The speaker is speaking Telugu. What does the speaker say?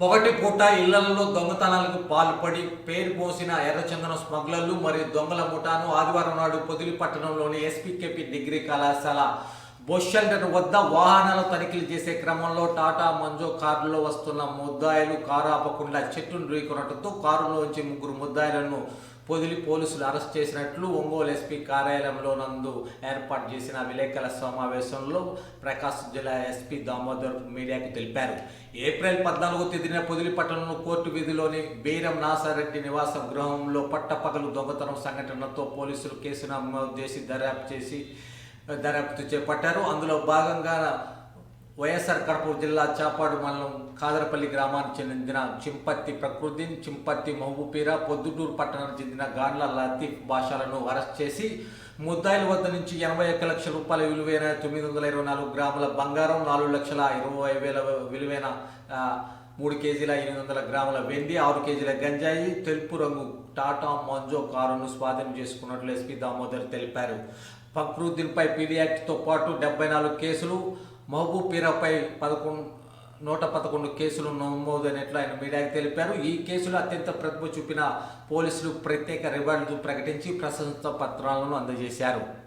పొగటి పూట ఇళ్ళలో దొంగతనాలకు పాల్పడి పేరు పోసిన ఎర్రచందనం స్మగ్లర్లు మరియు దొంగల ముఠాను ఆదివారం నాడు పొదిలి పట్టణంలోని ఎస్పీకేపీ డిగ్రీ కళాశాల బస్ షెల్టర్ వద్ద వాహనాలు తనిఖీలు చేసే క్రమంలో టాటా మంజో కారులో వస్తున్న ముద్దాయిలు కారు ఆపకుండా చెట్టును రీకొనటంతో కారులోంచి ముగ్గురు ముద్దాయిలను పొదిలి పోలీసులు అరెస్ట్ చేసినట్లు ఒంగోలు ఎస్పీ కార్యాలయంలో నందు ఏర్పాటు చేసిన విలేకరుల సమావేశంలో ప్రకాశం జిల్లా ఎస్పీ దామోదర్ మీడియాకు తెలిపారు. ఏప్రిల్ పద్నాలుగో తేదీన పొదిలి పట్టణంలో కోర్టు వీధిలోని బీరం నాసారెడ్డి నివాస గృహంలో పట్టపగలు దొంగతనం సంఘటనతో పోలీసులు కేసు నమోదు చేసి దర్యాప్తు చేసి దర్యాప్తు చేపట్టారు. అందులో భాగంగా వైఎస్ఆర్ కడప జిల్లా చాపాడు మండలం కాదరపల్లి గ్రామానికి చెందిన చింపత్తి ప్రకృతి చింపత్తి మహబూపీరా పొద్దుటూరు పట్టణానికి చెందిన గాండ్ల లతీఫ్ భాషలను అరెస్ట్ చేసి ముద్దాయిల వద్ద నుంచి ఎనభై ఒక్క లక్షల రూపాయల విలువైన తొమ్మిది వందల ఇరవై నాలుగు గ్రాముల బంగారం నాలుగు లక్షల ఇరవై వేల విలువైన మూడు కేజీల ఎనిమిది వందల గ్రాముల వెండి ఆరు కేజీల గంజాయి తెలుపు రంగు టాటా మంజో కారును స్వాధీనం చేసుకున్నట్లు ఎస్పీ దామోదర్ తెలిపారు. ఫక్రుద్దీన్పై పీడీ యాక్ట్తో పాటు డెబ్బై నాలుగు కేసులు మహబూబ్ పీరాపై పదకొండు నూట పదకొండు కేసులు నమోదైనట్లు ఆయన మీడియాకు తెలిపారు. ఈ కేసులో అత్యంత ప్రతిభ చూపిన పోలీసులు ప్రత్యేక రివార్డులు ప్రకటించి ప్రశంస పత్రాలను అందజేశారు.